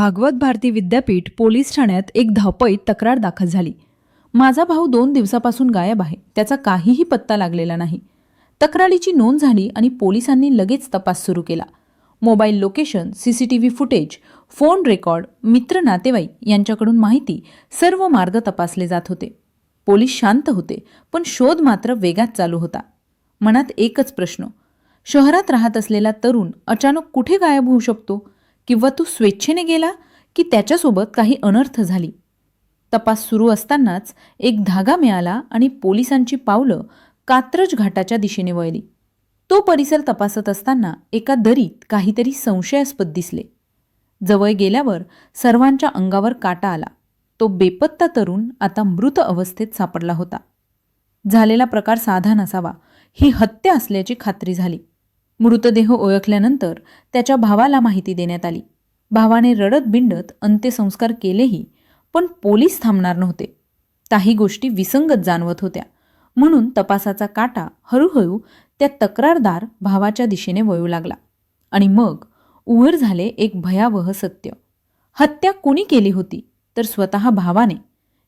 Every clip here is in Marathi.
भागवत भारती विद्यापीठ पोलीस ठाण्यात एक धावपळीत तक्रार दाखल झाली. माझा भाऊ दोन दिवसापासून गायब आहे. त्याचा काहीही पत्ता लागलेला नाही. तक्रारीची नोंद झाली आणि पोलिसांनी लगेच तपास सुरू केला. Mobile location C C T V footage phone record मित्र नातेवाईक यांच्याकडून माहिती सर्व मार्ग तपासले जात होते. पोलीस शांत होते पण शोध मात्र वेगात चालू होता. मनात एकच प्रश्न. शहरात राहत असलेला तरुण अचानक कुठे गायब होऊ शकतो? किंवा तो स्वेच्छेने गेला की त्याच्यासोबत काही अनर्थ झाली? तपास सुरू असतानाच एक धागा मिळाला आणि पोलिसांची पावलं कात्रज घाटाच्या दिशेने वळली. तो परिसर तपासत असताना एका दरीत काहीतरी संशयास्पद दिसले. जवळ गेल्यावर सर्वांच्या अंगावर काटा आला. तो बेपत्ता तरुण आता मृत अवस्थेत सापडला होता. झालेला प्रकार साधा नसावा ही हत्या असल्याची खात्री झाली. मृतदेह ओळखल्यानंतर त्याच्या भावाला माहिती देण्यात आली. भावाने रडत बिंडत अंत्यसंस्कार केलेही पण पोलीस थांबणार नव्हते. काही गोष्टी विसंगत जाणवत होत्या. म्हणून तपासाचा काटा हळूहळू त्या तक्रारदार भावाच्या दिशेने वळू लागला. आणि मग उघड झाले एक भयावह सत्य. हत्या कोणी केली होती? तर स्वतः भावाने.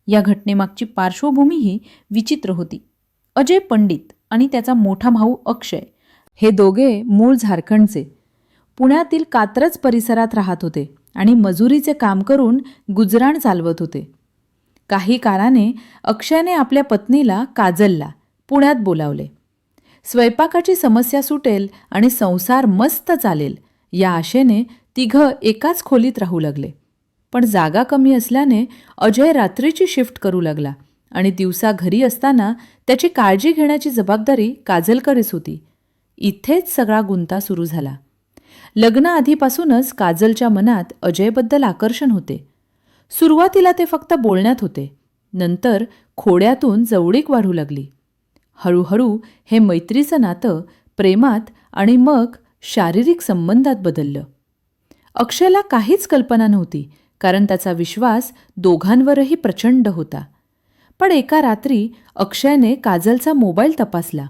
या घटनेमागची पार्श्वभूमीही विचित्र होती. अजय पंडित आणि त्याचा मोठा भाऊ अक्षय हे दोघे मूळ झारखंडचे. पुण्यातील कात्रज परिसरात राहत होते आणि मजुरीचे काम करून गुजराण चालवत होते. काही काळाने अक्षयने आपल्या पत्नीला काजलला पुण्यात बोलावले. स्वयंपाकाची समस्या सुटेल आणि संसार मस्त चालेल या आशेने तिघं एकाच खोलीत राहू लागले. पण जागा कमी असल्याने अजय रात्रीची शिफ्ट करू लागला आणि दिवसा घरी असताना त्याची काळजी घेण्याची जबाबदारी काजलकडेच होती. इथेच सगळा गुंता सुरू झाला. लग्नाआधीपासूनच काजलच्या मनात अजयबद्दल आकर्षण होते. सुरुवातीला ते फक्त बोलण्यात होते. नंतर खोड्यातून जवळीक वाढू लागली. हळूहळू हे मैत्रीचं नातं प्रेमात आणि मग शारीरिक संबंधात बदललं. अक्षयला काहीच कल्पना नव्हती कारण त्याचा विश्वास दोघांवरही प्रचंड होता. पण एका रात्री अक्षयने काजलचा मोबाईल तपासला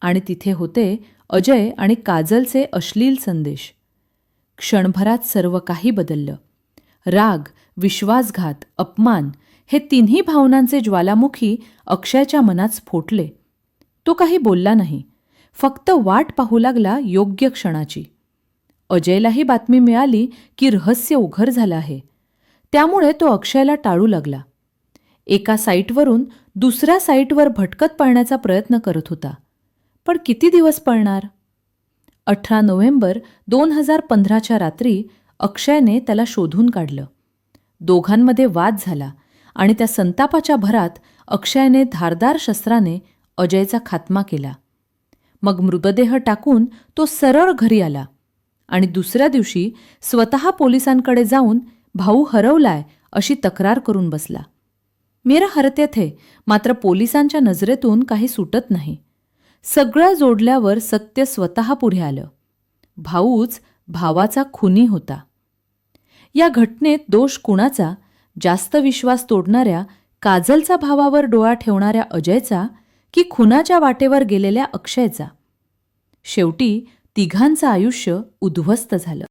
आणि तिथे होते अजय आणि काजलचे अश्लील संदेश. क्षणभरात सर्व काही बदललं. राग विश्वासघात अपमान हे तिन्ही भावनांचे ज्वालामुखी अक्षयच्या मनात स्फोटले. तो काही बोलला नाही. फक्त वाट पाहू लागला योग्य क्षणाची. अजयलाही बातमी मिळाली की रहस्य उघड झालं आहे. त्यामुळे तो अक्षयला टाळू लागला. एका साईटवरून दुसऱ्या साईटवर भटकत पळण्याचा प्रयत्न करत होता. पण किती दिवस पळणार? अठरा नोव्हेंबर दोन हजार पंधराच्या रात्री अक्षयने त्याला शोधून काढलं. दोघांमध्ये वाद झाला आणि त्या संतापाच्या भरात अक्षयने धारदार शस्त्राने अजयचा खात्मा केला. मग मृतदेह टाकून तो सरळ घरी आला आणि दुसऱ्या दिवशी स्वतः पोलिसांकडे जाऊन भाऊ हरवलाय अशी तक्रार करून बसला. मेरा हरते थे मात्र पोलिसांच्या नजरेतून काही सुटत नाही. सगळं जोडल्यावर सत्य स्वतः पुढे आलं. भाऊच भावाचा खुनी होता. या घटनेत दोष कुणाचा? जास्त विश्वास तोडणाऱ्या काजलचा भावावर डोळा ठेवणाऱ्या अजयचा की खुनाच्या वाटेवर गेलेल्या अक्षयचा? शेवटी तिघांचं आयुष्य उद्ध्वस्त झालं.